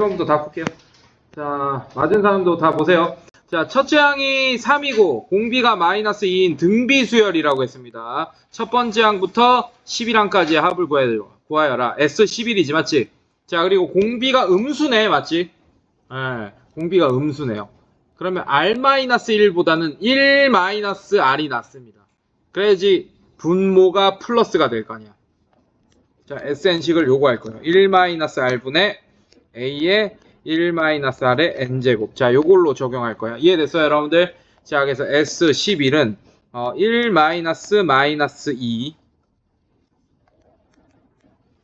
처음부터 다 풀게요. 자, 맞은 사람도 다 보세요. 자, 첫째 항이 3이고 공비가 마이너스 2인 등비 수열이라고 했습니다. 첫 번째 항부터 11항까지의 합을 구하여, 구하여라. S11이지, 맞지? 자, 그리고 공비가 음수네, 맞지? 예, 공비가 음수네요. 그러면 R-1보다는 1-R이 낫습니다. 그래야지 분모가 플러스가 될 거 아니야. 자, SN식을 요구할 거예요. 1-R분의 A의 1-R의 N제곱. 자, 요걸로 적용할 거야. 이해됐어요, 여러분들? 자, 그래서 S11은 어, 1 마이너스 마이너스 2.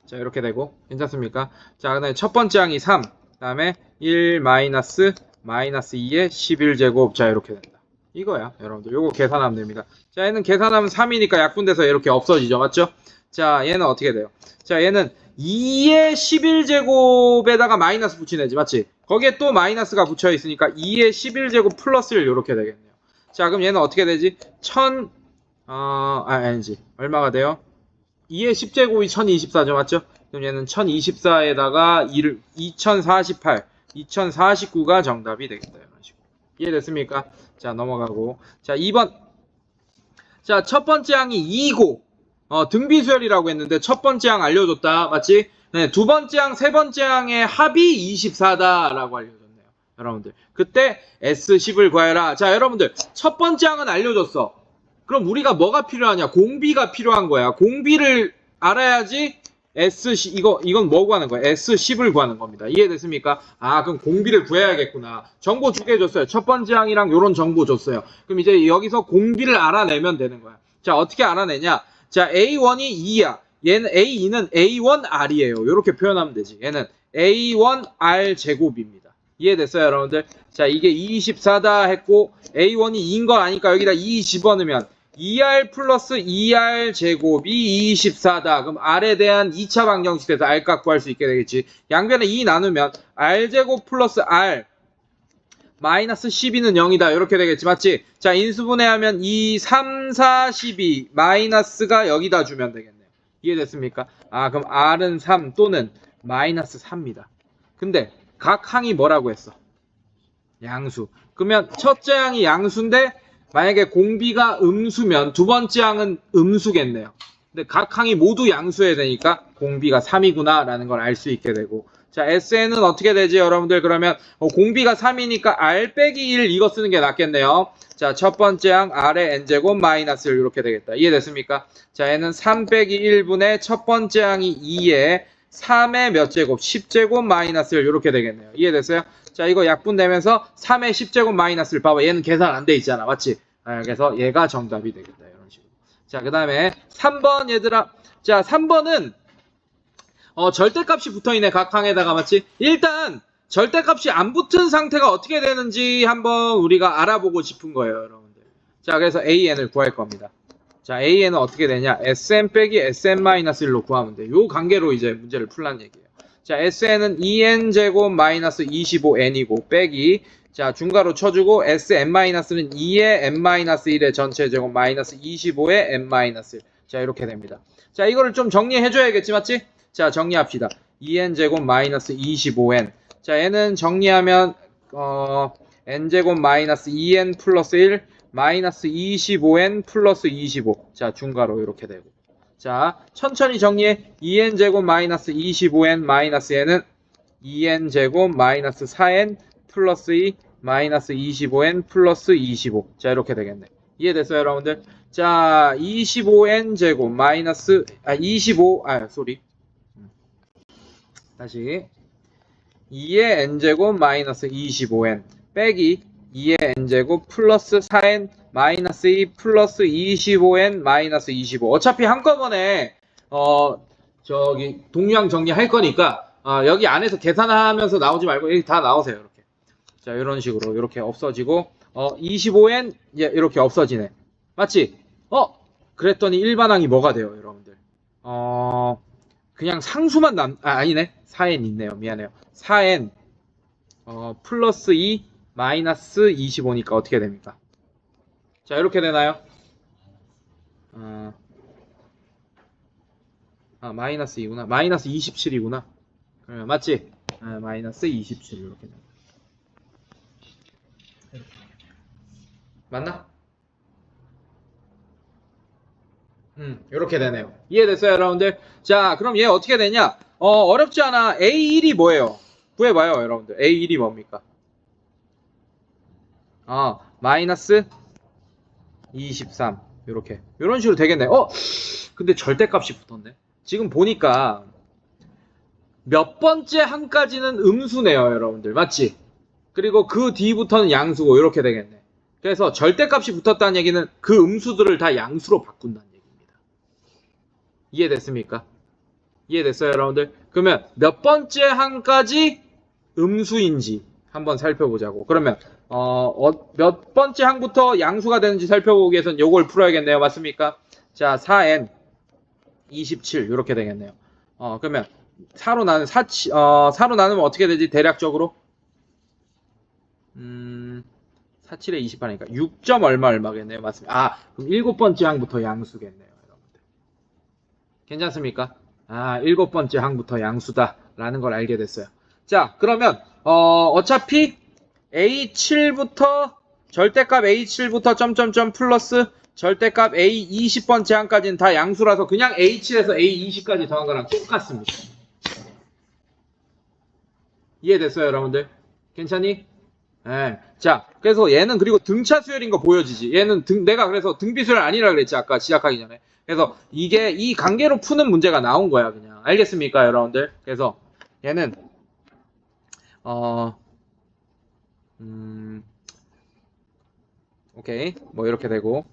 자, 이렇게 되고 괜찮습니까? 자, 그다음에 첫 번째 항이 3. 그다음에 1 마이너스 마이너스 2의 11제곱. 자, 이렇게 된다. 이거야, 여러분들. 요거 계산하면 됩니다. 자, 얘는 계산하면 3이니까 약분돼서 이렇게 없어지죠. 맞죠? 자, 얘는 어떻게 돼요? 자, 얘는 2의 11제곱에다가 마이너스 붙이네지, 맞지? 거기에 또 마이너스가 붙여 있으니까 2의 11제곱 플러스를 이렇게 되겠네요. 자, 그럼 얘는 어떻게 되지? 1000, 어, 아, 아니지. 얼마가 돼요? 2의 10제곱이 1024죠, 맞죠? 그럼 얘는 1024에다가 2를, 2048, 2049가 정답이 되겠다, 이런 식으로. 이해됐습니까? 자, 넘어가고. 자, 2번. 자, 첫 번째 항이 2고, 어, 등비수열이라고 했는데 첫 번째 항 알려줬다. 맞지? 네, 두 번째 항, 세 번째 항의 합이 24다라고 알려줬네요. 여러분들. 그때 S10을 구해라. 자, 여러분들. 첫 번째 항은 알려줬어. 그럼 우리가 뭐가 필요하냐? 공비가 필요한 거야. 공비를 알아야지 S10, 이거, 이건 뭐 구하는 거야? S10을 구하는 겁니다. 이해됐습니까? 아, 그럼 공비를 구해야겠구나. 정보 두 개 줬어요. 첫 번째 항이랑 요런 정보 줬어요. 그럼 이제 여기서 공비를 알아내면 되는 거야. 자, 어떻게 알아내냐? 자, A1이 2야. 얘는 A2는 A1R이에요. 이렇게 표현하면 되지. 얘는 A1R 제곱입니다. 이해됐어요, 여러분들? 자, 이게 24다 했고 A1이 2인 거 아니까 여기다 2 집어넣으면 2R 플러스 2R 제곱이 24다. 그럼 R에 대한 2차 방정식에서 R 값 구할 수 있게 되겠지. 양변에 2 나누면 R 제곱 플러스 R 마이너스 12는 0이다. 이렇게 되겠지. 맞지? 자, 인수분해하면 2, 3, 4, 12 마이너스가 여기다 주면 되겠네요. 이해됐습니까? 아, 그럼 R은 3 또는 마이너스 3입니다. 근데 각 항이 뭐라고 했어? 양수. 그러면 첫째 항이 양수인데 만약에 공비가 음수면 두 번째 항은 음수겠네요. 근데 각 항이 모두 양수해야 되니까 공비가 3이구나 라는 걸 알 수 있게 되고 자 SN은 어떻게 되지 여러분들 그러면 어, 공비가 3이니까 R 빼기 1 이거 쓰는 게 낫겠네요. 자 첫 번째 항 R의 N제곱 마이너스 1 이렇게 되겠다. 이해됐습니까? 자 얘는 3 빼기 1분의 첫 번째 항이 2에 3의 몇 제곱? 10제곱 마이너스 1 이렇게 되겠네요. 이해됐어요? 자 이거 약분되면서 3의 10제곱 마이너스 1 봐봐 얘는 계산 안 돼 있잖아 맞지? 아, 그래서 얘가 정답이 되겠다 이런 식으로 자 그 다음에 3번 얘들아 자 3번은 어, 절대값이 붙어있네 각 항에다가 맞지? 일단 절대값이 안 붙은 상태가 어떻게 되는지 한번 우리가 알아보고 싶은 거예요 여러분들. 자 그래서 AN을 구할 겁니다. 자 AN은 어떻게 되냐? SN 빼기 SN-1로 구하면 돼요 관계로 이제 문제를 풀란 얘기예요. 자, SN은 2n제곱 마이너스 25n이고 빼기. 자 중괄호 쳐주고 SN-는 2의 n-1의 전체 제곱 마이너스 25의 n-1 자 이렇게 됩니다. 자 이거를 좀 정리해 줘야겠지 맞지? 자 정리합시다. 2n제곱 마이너스 25n 자 얘는 정리하면 어 n제곱 마이너스 2n 플러스 1 마이너스 25n 플러스 25 자 중괄호 이렇게 되고 자, 천천히 정리해. 2n 제곱 마이너스 25n 마이너스 n은 2n 제곱 마이너스 4n 플러스 2 마이너스 25n 플러스 25. 자, 이렇게 되겠네. 이해됐어요, 여러분들? 자, 25n 제곱 마이너스 아 25, 아, 쏘리. 다시. 2의 n 제곱 마이너스 25n 빼기 2의 n제곱 플러스 4n 마이너스 2 플러스 25n 마이너스 25 어차피 한꺼번에 어 저기 동량 정리할 거니까 어, 여기 안에서 계산하면서 나오지 말고 여기 다 나오세요 이렇게. 자 이런 식으로 이렇게 없어지고 어 25n 예, 이렇게 없어지네. 맞지? 어 그랬더니 일반항이 뭐가 돼요 여러분들? 어 그냥 상수만 남 아, 아니네 4n 있네요 미안해요 4n 어 플러스 2 마이너스 25니까 어떻게 됩니까? 자, 이렇게 되나요? 어, 아, 마이너스 2구나. 마이너스 27이구나. 그러면 맞지? 아, 마이너스 27 이렇게 된다. 맞나? 음, 이렇게 되네요. 이해됐어요, 여러분들? 자, 그럼 얘 어떻게 되냐? 어, 어렵지 않아. A1이 뭐예요? 구해봐요, 여러분들. A1이 뭡니까? 아, 마이너스 23. 이렇게. 이런 식으로 되겠네. 어? 근데 절대값이 붙었네. 지금 보니까 몇 번째 한까지는 음수네요, 여러분들. 맞지? 그리고 그 뒤부터는 양수고 이렇게 되겠네. 그래서 절대값이 붙었다는 얘기는 그 음수들을 다 양수로 바꾼다는 얘기입니다. 이해됐습니까? 이해됐어요, 여러분들? 그러면 몇 번째 항까지 음수인지 한번 살펴보자고. 그러면 어, 어, 몇 번째 항부터 양수가 되는지 살펴보기 위해서는 요걸 풀어야겠네요. 맞습니까? 자, 4n 27 이렇게 되겠네요. 어, 그러면 4로 나누 4, 어, 4로 나누면 어떻게 되지? 대략적으로 음, 47에 28이니까 6점 얼마 얼마겠네요. 맞습니다. 아, 그럼 일곱 번째 항부터 양수겠네요. 괜찮습니까? 아, 일곱 번째 항부터 양수다 라는 걸 알게 됐어요. 자, 그러면 어, 어차피 A7부터 절대값 A7부터 점점점 플러스 절대값 A 20번째 항까지는 다 양수라서 그냥 A7에서 A 20까지 더한 거랑 똑같습니다. 이해됐어요, 여러분들? 괜찮니? 예. 자, 그래서 얘는 그리고 등차 수열인 거 보여지지. 얘는 등, 내가 그래서 등비 수열 아니라 그랬지, 아까 시작하기 전에. 그래서 이게 이 관계로 푸는 문제가 나온 거야, 그냥. 알겠습니까, 여러분들? 그래서 얘는, 어, 음, 오케이. 뭐 이렇게 되고.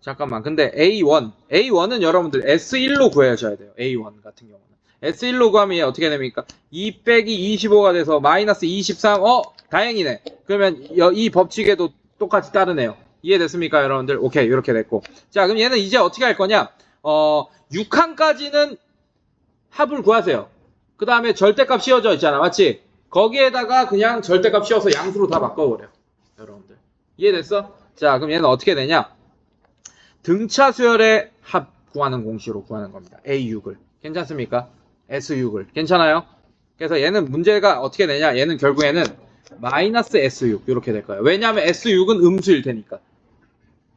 잠깐만. 근데 A1. A1은 여러분들 S1로 구해셔야 돼요. A1 같은 경우는. S1로 구하면 얘 어떻게 됩니까? 2 빼기 25가 돼서 마이너스 23. 어? 다행이네. 그러면 여- 이 법칙에도 똑같이 따르네요. 이해됐습니까, 여러분들? 오케이. 이렇게 됐고. 자, 그럼 얘는 이제 어떻게 할 거냐? 어, 6항까지는 합을 구하세요. 그 다음에 절대값 씌워져 있잖아. 맞지? 거기에다가 그냥 절대값 씌워서 양수로 다 바꿔버려. 여러분들. 이해됐어? 자, 그럼 얘는 어떻게 되냐? 등차 수열의 합 구하는 공식으로 구하는 겁니다. A6을. 괜찮습니까? S6을. 괜찮아요? 그래서 얘는 문제가 어떻게 되냐? 얘는 결국에는 마이너스 S6 이렇게 될 거예요. 왜냐하면 S6은 음수일 테니까.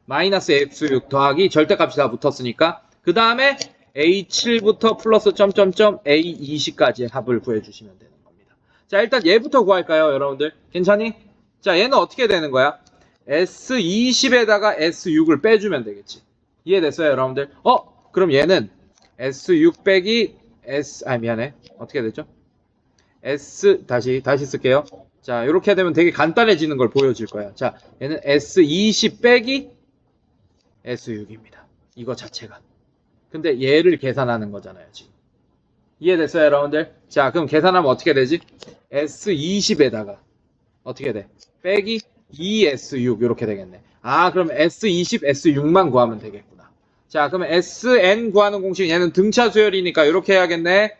마이너스 S6 더하기 절대값이 다 붙었으니까 그 다음에 A7부터 플러스 점점점 A20까지의 합을 구해주시면 되는 겁니다. 자 일단 얘부터 구할까요 여러분들? 괜찮니? 자 얘는 어떻게 되는 거야? S20에다가 S6을 빼주면 되겠지. 이해됐어요 여러분들? 어? 그럼 얘는 S6 빼기 S 아 미안해 어떻게 되죠? S 다시 다시 쓸게요. 자 이렇게 되면 되게 간단해지는 걸 보여줄 거야. 자 얘는 S20 빼기 S6입니다. 이거 자체가. 근데 얘를 계산하는 거잖아요 지금. 이해됐어요 여러분들? 자 그럼 계산하면 어떻게 되지? S20에다가 어떻게 돼? 빼기 2S6 이렇게 되겠네. 아 그럼 S20, S6만 구하면 되겠구나. 자 그러면 SN 구하는 공식 얘는 등차 수열이니까 이렇게 해야겠네.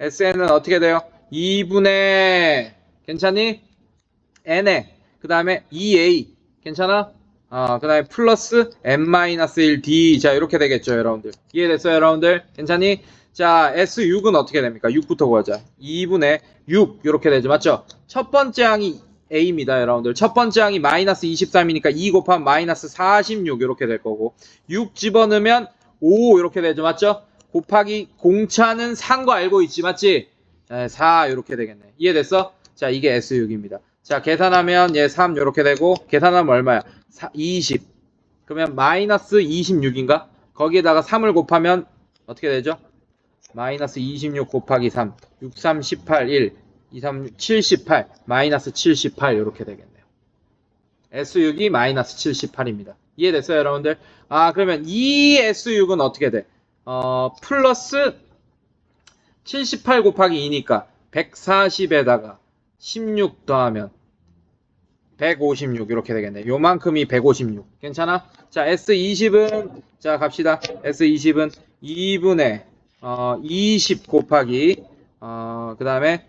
SN은 어떻게 돼요? 2분의 괜찮니? N에 그 다음에 2A 괜찮아? 어, 그 다음에 플러스 n-1d 자 이렇게 되겠죠 여러분들. 이해됐어요 여러분들? 괜찮니? 자 S6은 어떻게 됩니까? 6부터 구하자. 2분의 6 이렇게 되죠. 맞죠? 첫 번째 항이 A입니다 여러분들. 첫 번째 항이 마이너스 23이니까 2 곱하면 마이너스 46 이렇게 될 거고. 6 집어넣으면 5 이렇게 되죠. 맞죠? 곱하기 공차는 3거 알고 있지. 맞지? 네, 4 이렇게 되겠네. 이해됐어? 자 이게 S6입니다 자 계산하면 얘 3 이렇게 되고 계산하면 얼마야? 4, 20 그러면 마이너스 26인가? 거기에다가 3을 곱하면 어떻게 되죠? 마이너스 26 곱하기 3 6, 3, 18, 1 2, 3, 78 마이너스 78 이렇게 되겠네요 S6이 마이너스 78입니다 이해됐어요 여러분들? 아 그러면 이 S6은 어떻게 돼? 어 플러스 78 곱하기 2니까 140에다가 16 더하면 156 이렇게 되겠네. 요만큼이 156. 괜찮아? 자, S20은 자, 갑시다. S20은 2분의 어, 20 곱하기 어, 그다음에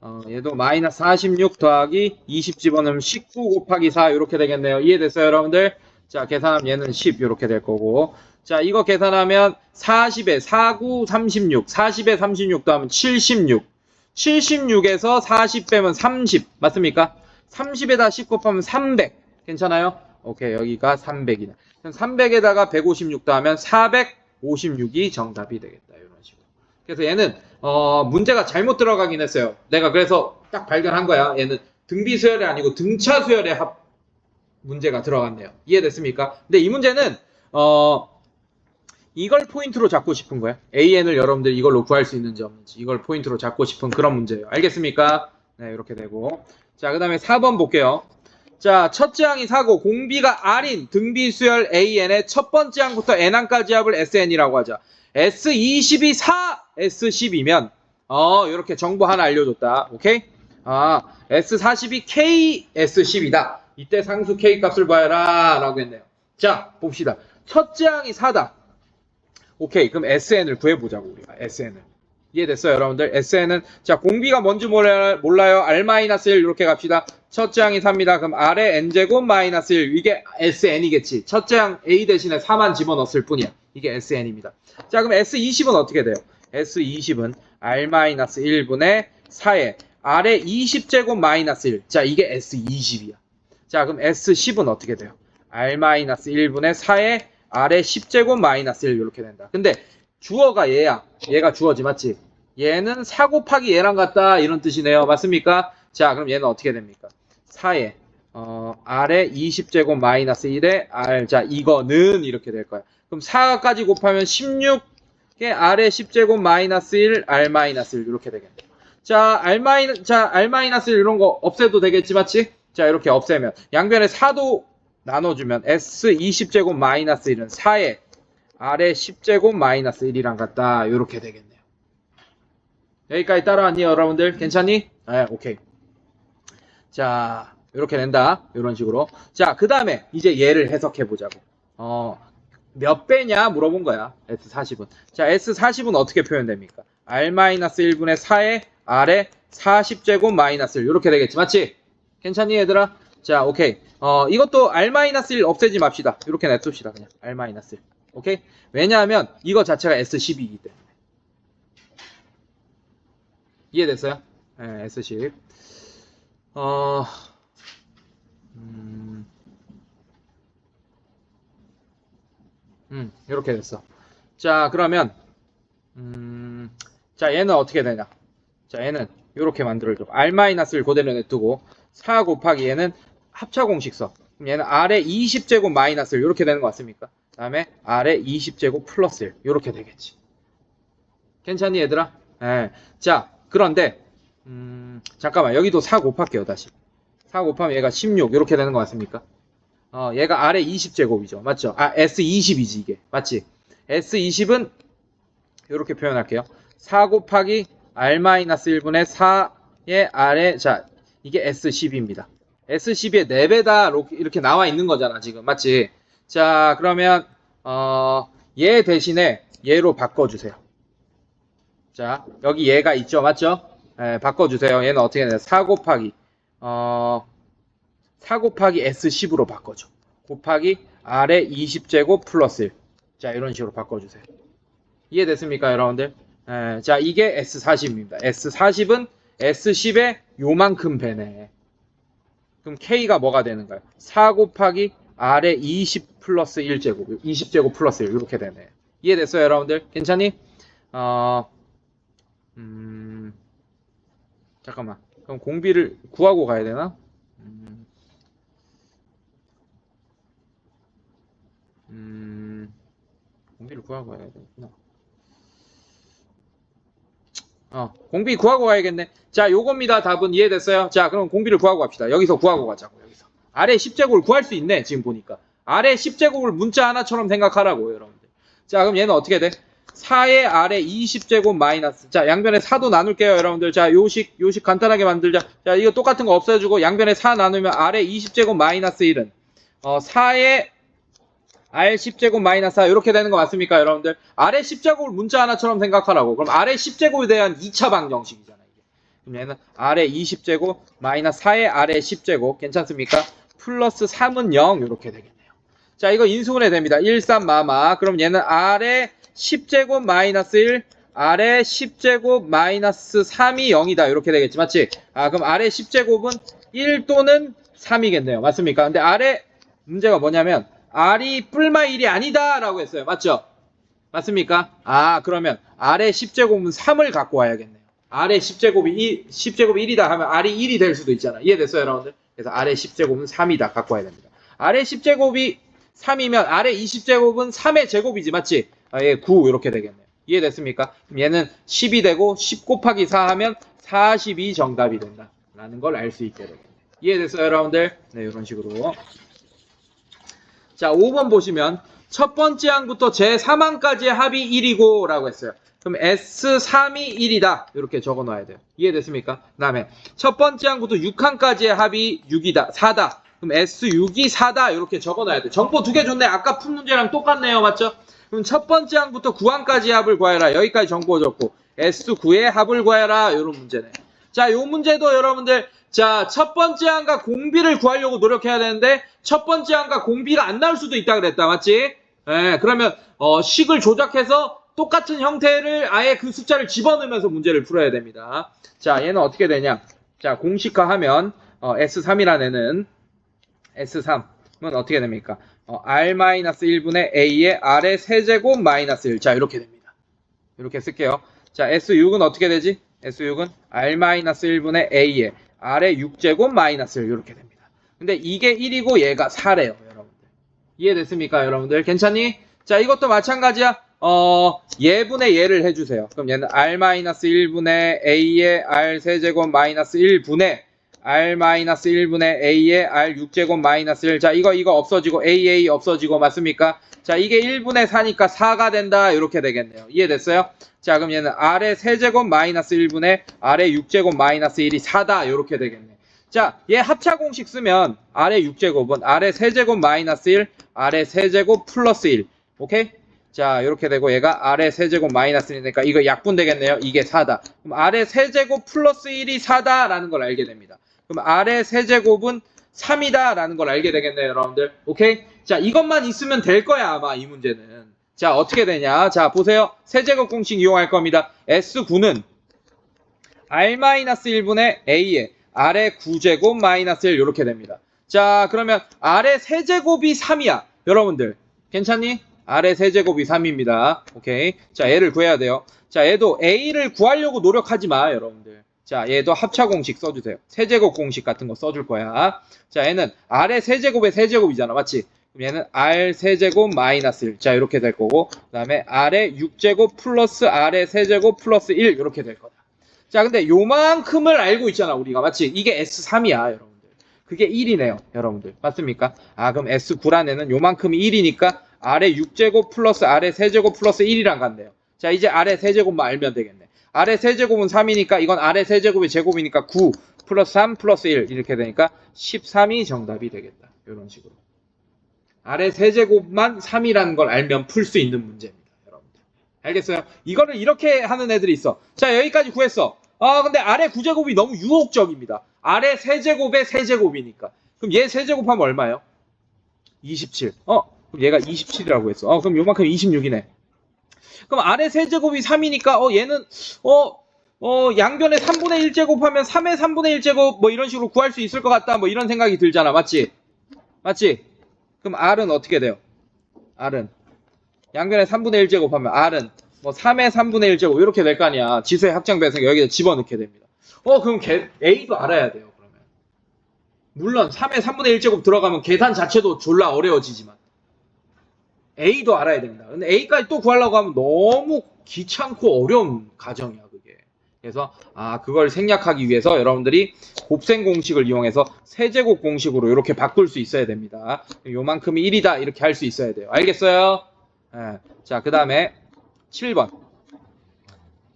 어, 얘도 마이너스 46 더하기 20 집어넣으면 19 곱하기 4 이렇게 되겠네요. 이해됐어요, 여러분들? 자, 계산하면 얘는 10 이렇게 될 거고. 자, 이거 계산하면 40에 49, 36, 40에 36 더하면 76. 76에서 40 빼면 30 맞습니까? 30에다 10 곱하면 300 괜찮아요? 오케이 여기가 300이네. 300에다가 156 더하면 456이 정답이 되겠다. 이런 식으로. 그래서 얘는 어, 문제가 잘못 들어가긴 했어요. 내가 그래서 딱 발견한 거야. 얘는 등비 수열이 아니고 등차 수열의 합 문제가 들어갔네요. 이해됐습니까? 근데 이 문제는 어 이걸 포인트로 잡고 싶은 거야. AN을 여러분들 이걸로 구할 수 있는지 없는지 이걸 포인트로 잡고 싶은 그런 문제예요. 알겠습니까? 네, 이렇게 되고. 자, 그 다음에 4번 볼게요. 자, 첫째 항이 사고 공비가 R인 등비 수열 AN의 첫 번째 항부터 N항까지 합을 SN이라고 하자. S20이 4, S10이면 어, 이렇게 정보 하나 알려줬다. 오케이? 아, S40이 K, S10이다. 이때 상수 K 값을 봐야라 라고 했네요. 자, 봅시다. 첫째 항이 4다. 오케이. 그럼 SN을 구해보자고, 우리가. SN을. 이해됐어요, 여러분들? SN은, 자, 공비가 뭔지 몰라, 몰라요. R-1 이렇게 갑시다. 첫째 항이 3입니다. 그럼 R의 N제곱 마이너스 1. 이게 SN이겠지. 첫째 항 A 대신에 4만 집어넣었을 뿐이야. 이게 SN입니다. 자, 그럼 S20은 어떻게 돼요? S20은 R-1분의 4에 R의 20제곱 마이너스 1. 자, 이게 S20이야. 자, 그럼 S10은 어떻게 돼요? R-1분의 4에 R의 10제곱 마이너스 1 이렇게 된다. 근데 주어가 얘야. 얘가 주어지 맞지? 얘는 4 곱하기 얘랑 같다 이런 뜻이네요. 맞습니까? 자 그럼 얘는 어떻게 됩니까? 4에 어, R의 20제곱 마이너스 1에 R 자 이거는 이렇게 될 거야. 그럼 4까지 곱하면 16에 R의 10제곱 마이너스 1 R 마이너스 1 이렇게 되겠네. 자 R 마이너 자 R 마이너스 1 이런 거 없애도 되겠지 맞지? 자 이렇게 없애면 양변에 4도 나눠주면 S 20제곱 마이너스 1은 4에 R의 10제곱 마이너스 1이랑 같다. 이렇게 되겠네요. 여기까지 따라왔니 여러분들? 괜찮니? 네, 오케이. 자, 이렇게 된다. 이런 식으로. 자, 그 다음에 이제 얘를 해석해 보자고. 어, 몇 배냐 물어본 거야. S40은. 자, S40은 어떻게 표현됩니까? R-1분의 4에 R의 40제곱 마이너스 1. 이렇게 되겠지. 맞지? 괜찮니 얘들아? 자, 오케이. 어, 이것도 R-1 없애지 맙시다. 이렇게 냅둡시다. 그냥 R-1. 오케이? 왜냐하면 이거 자체가 S12이기 때문에. 이해됐어요? 네, S10. 어, 음, 음, 이렇게 됐어. 자, 그러면, 음, 자, 얘는 어떻게 되냐? 자, 얘는 이렇게 만들어줘. R-를 그대로 냅두고, 4 곱하기 얘는 합차 공식 써. 그럼 얘는 R의 20제곱 마이너스 1 이렇게 되는 거 같습니까? 그 다음에 R의 20제곱 플러스 1 이렇게 되겠지. 괜찮니 얘들아? 예. 자 그런데 음, 잠깐만 여기도 4 곱할게요 다시. 4 곱하면 얘가 16 이렇게 되는 거 같습니까? 어, 얘가 R의 20제곱이죠. 맞죠? 아 S20이지 이게. 맞지? S20은 이렇게 표현할게요. 4 곱하기 R-1분의 4의 R의 자 이게 S10입니다. S12의 4배다 이렇게 나와 있는 거잖아 지금. 맞지? 자 그러면 어, 얘 대신에 얘로 바꿔주세요. 자 여기 얘가 있죠 맞죠? 예, 바꿔주세요. 얘는 어떻게 되냐? 4 곱하기 어, 4 곱하기 S10으로 바꿔줘. 곱하기 R의 20제곱 플러스 1 자 이런 식으로 바꿔주세요. 이해됐습니까 여러분들? 예, 자 이게 S40입니다. S40은 S10의 요만큼 배네 그럼 K가 뭐가 되는가요? 4 곱하기 R의 20 플러스 1제곱, 20제곱 플러스 1 이렇게 되네. 이해됐어요, 여러분들? 괜찮니? 어, 음, 잠깐만. 그럼 공비를 구하고 가야 되나? 음, 음, 공비를 구하고 가야 되구나. 어, 공비 구하고 가야겠네. 자, 요겁니다. 답은 이해됐어요? 자, 그럼 공비를 구하고 갑시다. 여기서 구하고 가자고, 여기서. 아래 10제곱을 구할 수 있네, 지금 보니까. 아래 10제곱을 문자 하나처럼 생각하라고, 여러분들. 자, 그럼 얘는 어떻게 돼? 4의 아래 20제곱 마이너스. 자, 양변에 4도 나눌게요, 여러분들. 자, 요식, 요식 간단하게 만들자. 자, 이거 똑같은 거 없애주고, 양변에 4 나누면 아래 20제곱 마이너스 1은, 어, 4의 R 10제곱 마이너스 4 이렇게 되는 거 맞습니까 여러분들? 아래 10제곱을 문자 하나처럼 생각하라고 그럼 아래 10제곱에 대한 2차 방정식이잖아 이게 그럼 얘는 아래 20제곱 마이너스 4의 아래 10제곱 괜찮습니까? 플러스 3은 0 이렇게 되겠네요 자 이거 인수분해 됩니다 1, 3 마마 그럼 얘는 아래 10제곱 마이너스 1 아래 10제곱 마이너스 3이 0이다. 이렇게 되겠지. 맞지? 아, 그럼 아래 10제곱은 1 또는 3이겠네요. 맞습니까? 근데 아래 문제가 뭐냐면 R이 뿔마 1이 아니다. 라고 했어요. 맞죠? 맞습니까? 아, 그러면 아래 10제곱은 3을 갖고 와야겠네요. 아래 10제곱이 1, 10제곱이 1이다 하면 R이 1이 될 수도 있잖아. 이해됐어요, 여러분들? 그래서 아래 10제곱은 3이다. 갖고 와야 됩니다. 아래 10제곱이 3이면 아래 20제곱은 3의 제곱이지. 맞지? 아, 예, 9 이렇게 되겠네요. 이해됐습니까? 그럼 얘는 10이 되고 10 곱하기 4 하면 42 정답이 된다. 라는 걸 알 수 있게 되겠네요. 이해됐어요, 여러분들? 네, 이런 식으로. 자, 5번 보시면 첫 번째 항부터 제3항까지의 합이 1이고 라고 했어요. 그럼 S3이 1이다. 이렇게 적어 놔야 돼요. 이해됐습니까? 그 다음에 첫 번째 항부터 6항까지의 합이 6이다. 4다. 그럼 S6이 4다. 이렇게 적어 놔야 돼요. 정보 두 개 줬네. 아까 푼 문제랑 똑같네요. 맞죠? 그럼 첫 번째 항부터 9항까지의 합을 구해라. 여기까지 정보 줬고 S9의 합을 구해라. 이런 문제네. 자, 요 문제도 여러분들 자, 첫 번째 항과 공비를 구하려고 노력해야 되는데 첫 번째 항과 공비가 안 나올 수도 있다 그랬다. 맞지? 예, 그러면 어, 식을 조작해서 똑같은 형태를 아예 그 숫자를 집어넣으면서 문제를 풀어야 됩니다. 자, 얘는 어떻게 되냐? 자, 공식화하면 어, S3이라는 애는 S3은 어떻게 됩니까? 어, R-1분의 A의 R의 세제곱 마이너스 1. 자, 이렇게 됩니다. 이렇게 쓸게요. 자, S6은 어떻게 되지? S6은 R-1분의 A의 R의 6제곱 마이너스 1. 이렇게 됩니다. 근데 이게 1이고 얘가 4래요, 여러분들. 이해됐습니까, 여러분들? 괜찮니? 자, 이것도 마찬가지야. 어, 예분의 예를 해주세요. 그럼 얘는 R-1분의 A의 R 세제곱 마이너스 1분의 R-1분의 A의 R 6제곱 마이너스 1. 자, 이거, 이거 없어지고, AA 없어지고, 맞습니까? 자, 이게 1분의 4니까 4가 된다. 이렇게 되겠네요. 이해됐어요? 자, 그럼 얘는 R의 세제곱 마이너스 1분의 R의 6제곱 마이너스 1이 4다. 이렇게 되겠네. 자, 얘 합차 공식 쓰면 R의 6제곱은 R의 세제곱 마이너스 1, R의 세제곱 플러스 1. 오케이? 자, 이렇게 되고 얘가 R의 세제곱 마이너스 1이니까 이거 약분 되겠네요. 이게 4다. 그럼 R의 세제곱 플러스 1이 4다라는 걸 알게 됩니다. 그럼 R의 세제곱은 3이다라는 걸 알게 되겠네요, 여러분들. 오케이? 자, 이것만 있으면 될 거야, 아마 이 문제는. 자, 어떻게 되냐? 자, 보세요. 세제곱 공식 이용할 겁니다. S9는 R-1분의 A의 R의 9제곱 마이너스 1 이렇게 됩니다. 자, 그러면 R의 세제곱이 3이야. 여러분들, 괜찮니? R의 세제곱이 3입니다. 오케이. 자, 얘를 구해야 돼요. 자, 얘도 A를 구하려고 노력하지 마, 여러분들. 자, 얘도 합차 공식 써주세요. 세제곱 공식 같은 거 써줄 거야. 자, 얘는 R의 세제곱의 세제곱이잖아. 맞지? 그럼 얘는 R 세제곱 마이너스 1. 자, 이렇게 될 거고. 그 다음에 R의 6제곱 플러스 R의 세제곱 플러스 1. 이렇게 될 거다. 자, 근데 요만큼을 알고 있잖아, 우리가. 맞지? 이게 S3이야, 여러분들. 그게 1이네요, 여러분들. 맞습니까? 아, 그럼 S9란 애는 요만큼이 1이니까 R의 6제곱 플러스 R의 세제곱 플러스 1이랑 같네요. 자, 이제 R의 세제곱만 알면 되겠네. R의 세제곱은 3이니까 이건 R의 세제곱의 제곱이니까 9 플러스 3 플러스 1 이렇게 되니까 13이 정답이 되겠다. 이런 식으로. R의 세제곱만 3이라는 걸 알면 풀 수 있는 문제입니다. 여러분들. 알겠어요? 이거를 이렇게 하는 애들이 있어. 자, 여기까지 구했어. 아, 근데 R의 9제곱이 너무 유혹적입니다. R의 세제곱의 세제곱이니까. 그럼 얘 세제곱하면 얼마예요? 27. 어, 그럼 얘가 27이라고 했어. 어, 그럼 요만큼 26이네. 그럼 아래 세제곱이 3이니까 어 얘는 어 어, 양변에 3분의 1제곱 하면 3의 3분의 1제곱 뭐 이런 식으로 구할 수 있을 것 같다. 뭐 이런 생각이 들잖아. 맞지? 맞지? 그럼 R은 어떻게 돼요? R은 양변에 3분의 1제곱하면 R은 뭐 3의 3분의 1제곱 이렇게 될 거 아니야. 지수의 확장 배석 여기다 집어넣게 됩니다. 어, 그럼 개, A도 알아야 돼요. 그러면. 물론 3의 3분의 1제곱 들어가면 계산 자체도 졸라 어려워지지만 A도 알아야 됩니다. 근데 A까지 또 구하려고 하면 너무 귀찮고 어려운 가정이야, 그래서, 아, 그걸 생략하기 위해서 여러분들이 곱셈 공식을 이용해서 세제곱 공식으로 이렇게 바꿀 수 있어야 됩니다. 요만큼이 1이다, 이렇게 할 수 있어야 돼요. 알겠어요? 예. 자, 그 다음에 7번.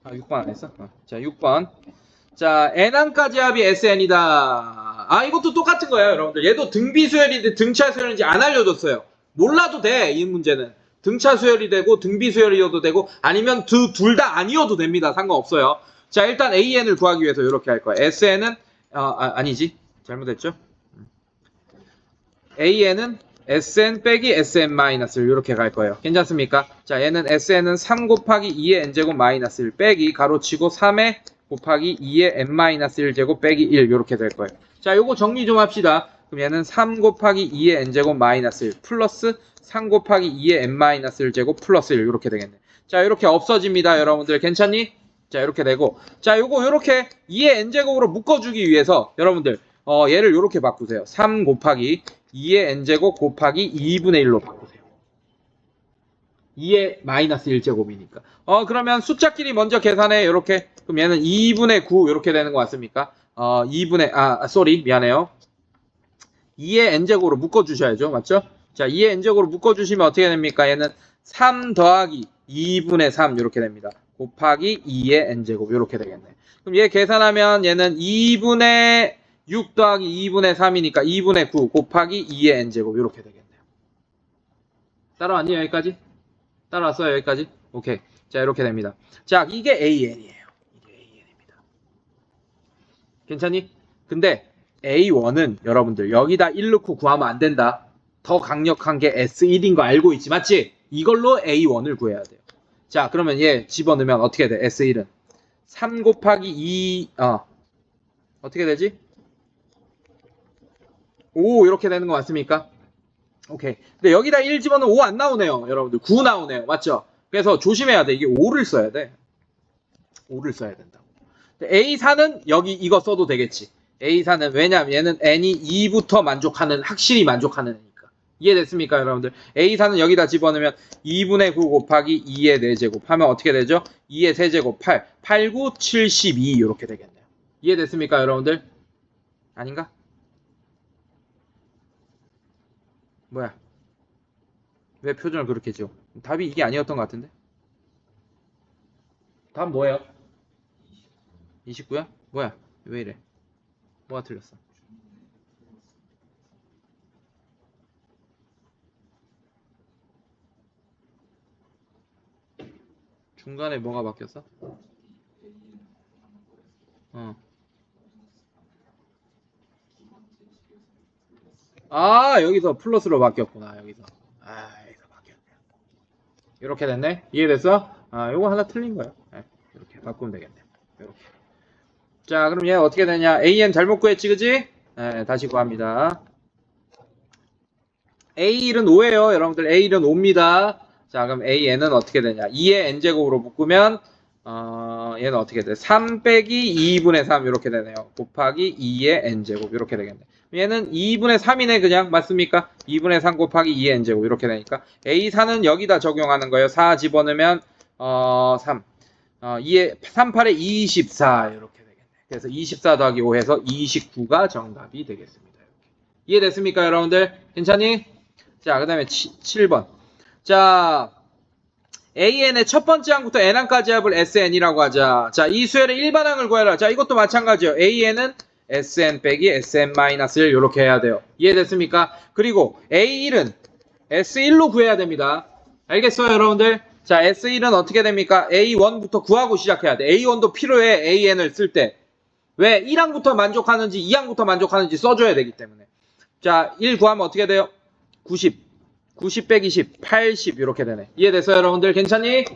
아, 6번 안 했어? 어. 자, 6번. 자, n항까지 합이 SN이다. 아, 이것도 똑같은 거예요, 여러분들. 얘도 등비 수열인지 등차 수열인지 안 알려줬어요. 몰라도 돼, 이 문제는. 등차 수열이 되고 등비 수열이어도 되고 아니면 둘 다 아니어도 됩니다. 상관없어요. 자, 일단 AN을 구하기 위해서 이렇게 할 거예요. SN은 어, 아, 아니지. 잘못했죠? AN은 sn 빼기 sn 마이너스 1 이렇게 갈 거예요. 괜찮습니까? 자, 얘는 sn은 3 곱하기 2의 n제곱 마이너스 1 빼기 가로치고 3의 곱하기 2의 n 마이너스 1제곱 빼기 1 이렇게 될 거예요. 자, 요거 정리 좀 합시다. 그럼 얘는 3 곱하기 2의 n제곱 마이너스 1 플러스 3 곱하기 2의 n 마이너스 1제곱 플러스 1 이렇게 되겠네. 자, 이렇게 없어집니다. 여러분들 괜찮니? 자, 이렇게 되고 자, 요거 요렇게 2의 n제곱으로 묶어주기 위해서 여러분들 어, 얘를 요렇게 바꾸세요. 3 곱하기 2의 n제곱 곱하기 2분의 1로 바꾸세요. 2의 마이너스 1제곱이니까. 어, 그러면 숫자끼리 먼저 계산해. 요렇게. 그럼 얘는 2분의 9 요렇게 되는 것 같습니까? 어, 2분의 아, 쏘리. 미안해요. 2의 n제곱으로 묶어 주셔야죠. 맞죠? 자, 2의 n제곱으로 묶어 주시면 어떻게 됩니까? 얘는 3 더하기 2분의 3 이렇게 됩니다. 곱하기 2의 n제곱 이렇게 되겠네. 그럼 얘 계산하면 얘는 2분의 6 더하기 2분의 3이니까 2분의 9 곱하기 2의 n제곱 이렇게 되겠네요. 따라왔니 여기까지? 따라왔어요 여기까지? 오케이. 자 이렇게 됩니다. 자 이게 AN이에요. 이게 AN입니다. 괜찮니? 근데 A1은 여러분들 여기다 1 넣고 구하면 안 된다. 더 강력한 게 S1인 거 알고 있지 맞지? 이걸로 A1을 구해야 돼요. 자 그러면 얘 집어넣으면 어떻게 돼? S1은 3 곱하기 2 어, 어떻게 되지? 5 이렇게 되는 거 맞습니까? 오케이. 근데 여기다 1 집어넣으면 5 안 나오네요. 여러분들 9 나오네요. 맞죠? 그래서 조심해야 돼. 이게 5를 써야 돼. 5를 써야 된다고. A4는 여기 이거 써도 되겠지. A4는 왜냐면 얘는 n이 2부터 만족하는 확실히 만족하는. 이해됐습니까, 여러분들? A4는 여기다 집어넣으면 2분의 9 곱하기 2의 4제곱 하면 어떻게 되죠? 2의 세제곱 8, 8, 9, 72 이렇게 되겠네요. 이해됐습니까, 여러분들? 아닌가? 뭐야? 왜 표정을 그렇게 지어? 답이 이게 아니었던 것 같은데? 답 뭐예요? 29야? 뭐야? 왜 이래? 뭐가 틀렸어? 중간에 뭐가 바뀌었어? 어. 아, 여기서 플러스로 바뀌었구나, 여기서. 아, 여기서 바뀌었네. 이렇게 됐네? 이해됐어? 아, 요거 하나 틀린 거야. 네, 이렇게 바꾸면 되겠네. 이렇게. 자, 그럼 얘 어떻게 되냐? AN 잘못 구했지, 그지? 네, 다시 구합니다. A1은 5예요, 여러분들. A1은 5입니다. 자, 그럼 AN은 어떻게 되냐? 2의 n제곱으로 묶으면, 어, 얘는 어떻게 돼? 3 빼기 2분의 3 이렇게 되네요. 곱하기 2의 n제곱 이렇게 되겠네. 얘는 2분의 3이네 그냥 맞습니까? 2분의 3 곱하기 2의 n제곱 이렇게 되니까 A4는 여기다 적용하는 거예요. 4 집어넣으면 어, 3. 어, 2에 3, 8에 24 이렇게 되겠네. 그래서 24 더하기 5 해서 29가 정답이 되겠습니다. 이렇게. 이해됐습니까, 여러분들? 괜찮니? 자, 그 다음에 7번. 자, AN의 첫 번째 항부터 N항까지 합을 SN이라고 하자. 자, 이 수열의 일반항을 구해라. 자, 이것도 마찬가지예요. AN은 SN 빼기 SN-1 이렇게 해야 돼요. 이해됐습니까? 그리고 A1은 S1로 구해야 됩니다. 알겠어요, 여러분들? 자, S1은 어떻게 됩니까? A1부터 구하고 시작해야 돼. A1도 필요해, AN을 쓸 때. 왜? 1항부터 만족하는지 2항부터 만족하는지 써줘야 되기 때문에. 자, 1 구하면 어떻게 돼요? 90. 90 빼기 10, 80 이렇게 되네. 이해됐어요, 여러분들? 괜찮니?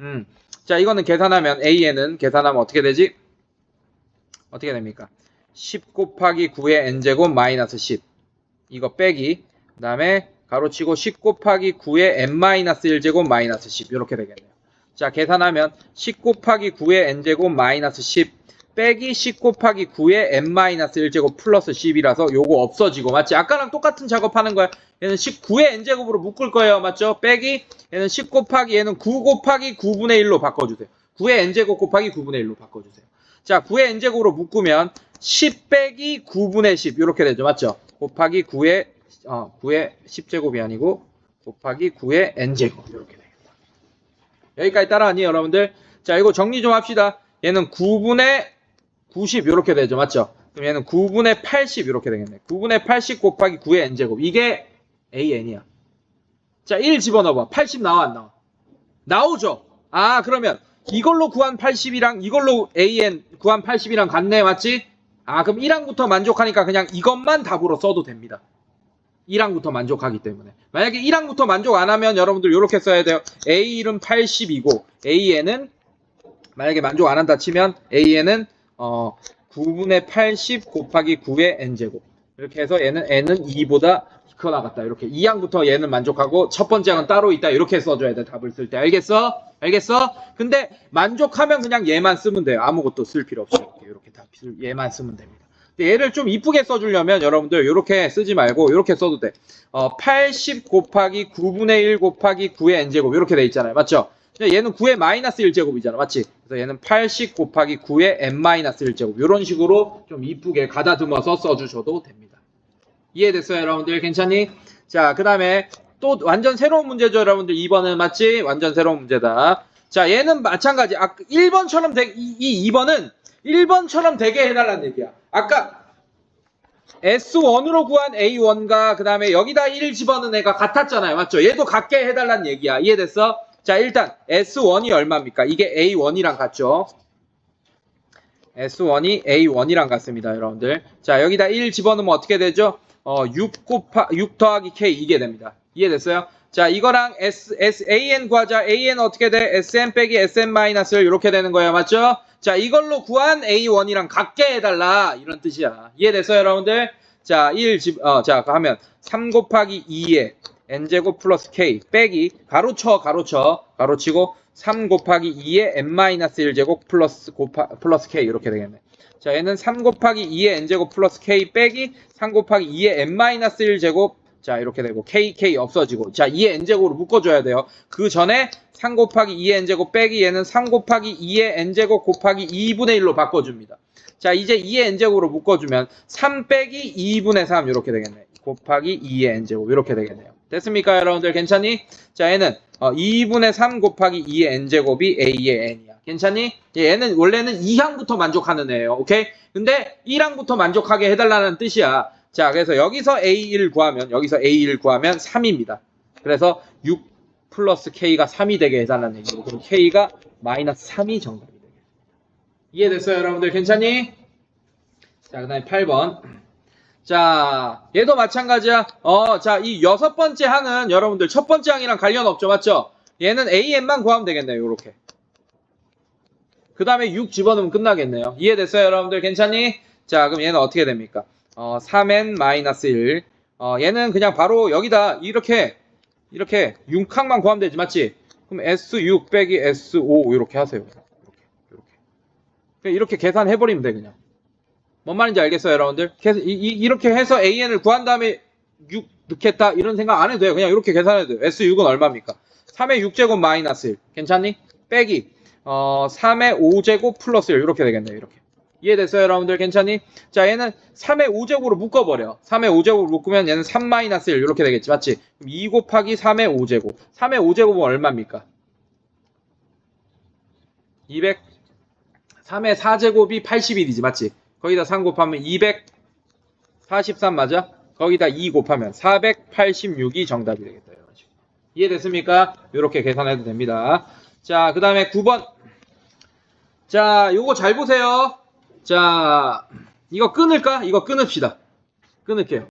음. 자, 이거는 계산하면 AN은 계산하면 어떻게 되지? 어떻게 됩니까? 10 곱하기 9의 n제곱 마이너스 10 이거 빼기 그 다음에 가로치고 10 곱하기 9의 n-1제곱 마이너스 10 이렇게 되겠네요. 자 계산하면 10 곱하기 9의 n제곱 마이너스 10 빼기 10 곱하기 9의 n-1제곱 플러스 10이라서 요거 없어지고 맞지? 아까랑 똑같은 작업하는 거야. 얘는 19의 n제곱으로 묶을 거예요. 맞죠? 빼기 얘는 10 곱하기 얘는 9 곱하기 9분의 1로 바꿔주세요. 9의 n제곱 곱하기 9분의 1로 바꿔주세요. 자 9의 n제곱으로 묶으면 10 빼기 9분의 10 이렇게 되죠. 맞죠? 곱하기 9의 어, 9의 10제곱이 아니고 곱하기 9의 n제곱 이렇게 되겠다. 여기까지 따라하니 여러분들? 자 이거 정리 좀 합시다. 얘는 9분의 90 이렇게 되죠. 맞죠? 그럼 얘는 9분의 80 이렇게 되겠네. 9분의 80 곱하기 9의 n제곱. 이게 AN이야. 자, 1 집어넣어봐. 80 나와 안 나와? 나오죠? 아 그러면 이걸로 구한 80이랑 이걸로 AN 구한 80이랑 같네 맞지? 아 그럼 1항부터 만족하니까 그냥 이것만 답으로 써도 됩니다. 1항부터 만족하기 때문에. 만약에 1항부터 만족 안 하면 여러분들 이렇게 써야 돼요. A1은 80이고 AN은 만약에 만족 안 한다 치면 AN은 어 9분의 80 곱하기 9의 n제곱. 이렇게 해서 얘는 n은 2보다 커 나갔다. 이렇게 2항부터 얘는 만족하고 첫 번째 항은 따로 있다. 이렇게 써줘야 돼. 답을 쓸 때. 알겠어? 알겠어? 근데 만족하면 그냥 얘만 쓰면 돼요. 아무것도 쓸 필요 없이 이렇게, 이렇게 다 쓸- 얘만 쓰면 됩니다. 근데 얘를 좀 이쁘게 써주려면 여러분들 이렇게 쓰지 말고 이렇게 써도 돼. 어, 80 곱하기 9분의 1 곱하기 9의 n제곱 이렇게 돼 있잖아요. 맞죠? 얘는 9의 마이너스 1제곱이잖아. 맞지? 그래서 얘는 80 곱하기 9의 n 마이너스 1제곱 이런 식으로 좀 이쁘게 가다듬어서 써주셔도 됩니다. 이해됐어요, 여러분들? 괜찮니? 자, 그 다음에 또 완전 새로운 문제죠, 여러분들. 2번은 맞지? 완전 새로운 문제다. 자, 얘는 마찬가지. 아, 1번처럼 되, 이, 이 2번은 1번처럼 되게 해달라는 얘기야. 아까 S1으로 구한 A1과 그 다음에 여기다 1 집어넣은 애가 같았잖아요. 맞죠? 얘도 같게 해달라는 얘기야. 이해됐어? 자, 일단 S1이 얼마입니까? 이게 A1이랑 같죠? S1이 A1이랑 같습니다, 여러분들. 자, 여기다 1 집어넣으면 어떻게 되죠? 어, 6 곱하, 6 더하기 K 이게 됩니다. 이해됐어요? 자, 이거랑 S, S, AN 구하자. AN 어떻게 돼? SM 빼기 SM 마이너스 이렇게 되는 거예요. 맞죠? 자, 이걸로 구한 A1이랑 같게 해달라. 이런 뜻이야. 이해됐어요, 여러분들? 자, 1 집, 어, 자, 하면 3 곱하기 2에 n제곱 플러스 k 빼기 가로쳐 가로쳐 가로치고 3 곱하기 2에 n 마이너스 1제곱 플러스 곱하, 플러스 k 이렇게 되겠네. 자 얘는 3 곱하기 2의 n제곱 플러스 k 빼기 3 곱하기 2의 n 마이너스 1제곱 자 이렇게 되고 k k 없어지고 자 2의 n제곱으로 묶어 줘야 돼요. 그 전에 3 곱하기 2의 n제곱 빼기 얘는 3 곱하기 2의 n제곱 곱하기 2분의 1로 바꿔 줍니다. 자 이제 2의 n제곱으로 묶어 주면 3 빼기 2분의 3 이렇게 되겠네. 곱하기 2의 n제곱 이렇게 되겠네요. 됐습니까 여러분들 괜찮니? 자 얘는 어, 2분의 3 곱하기 2의 n제곱이 a의 n이야. 괜찮니? 얘는 원래는 2항부터 만족하는 애예요. 오케이? 근데 1항부터 만족하게 해달라는 뜻이야. 자 그래서 여기서 a1 구하면 여기서 a1 구하면 3입니다. 그래서 6 플러스 k가 3이 되게 해달라는 얘기고 그럼 k가 마이너스 3이 정답이 되게. 이해됐어요 여러분들 괜찮니? 자 그 다음에 8번 자, 얘도 마찬가지야. 어, 자, 이 여섯 번째 항은 여러분들 첫 번째 항이랑 관련 없죠, 맞죠? 얘는 AN만 구하면 되겠네요, 요렇게. 그 다음에 6 집어넣으면 끝나겠네요. 이해됐어요, 여러분들? 괜찮니? 자, 그럼 얘는 어떻게 됩니까? 어, 3n 마이너스 1. 어, 얘는 그냥 바로 여기다 이렇게, 이렇게 6항만 구하면 되지, 맞지? 그럼 S6 빼기 S5 이렇게 하세요. 이렇게, 이렇게. 이렇게 계산해버리면 돼, 그냥. 뭔 말인지 알겠어요, 여러분들? 계속 이, 렇게 해서 AN을 구한 다음에 6 넣겠다 이런 생각 안 해도 돼요. 그냥 이렇게 계산해도 돼요. S6은 얼마입니까? 3의 6제곱 마이너스 1. 괜찮니? 빼기 어 3의 5제곱 플러스 1 이렇게 되겠네요. 이렇게. 이해됐어요, 여러분들? 괜찮니? 자, 얘는 3의 5제곱으로 묶어버려. 3의 5제곱으로 묶으면 얘는 3 마이너스 1 이렇게 되겠지, 맞지? 그럼 2 곱하기 3의 5제곱. 3의 5제곱은 얼마입니까? 200 3의 4제곱이 81이지, 맞지? 거기다 3 곱하면 243 맞아? 거기다 2 곱하면 486이 정답이 되겠다. 이런 식으로. 이해됐습니까? 이렇게 계산해도 됩니다. 자, 그 다음에 9번. 자, 요거 잘 보세요. 자, 이거 끊을까? 이거 끊읍시다. 끊을게요.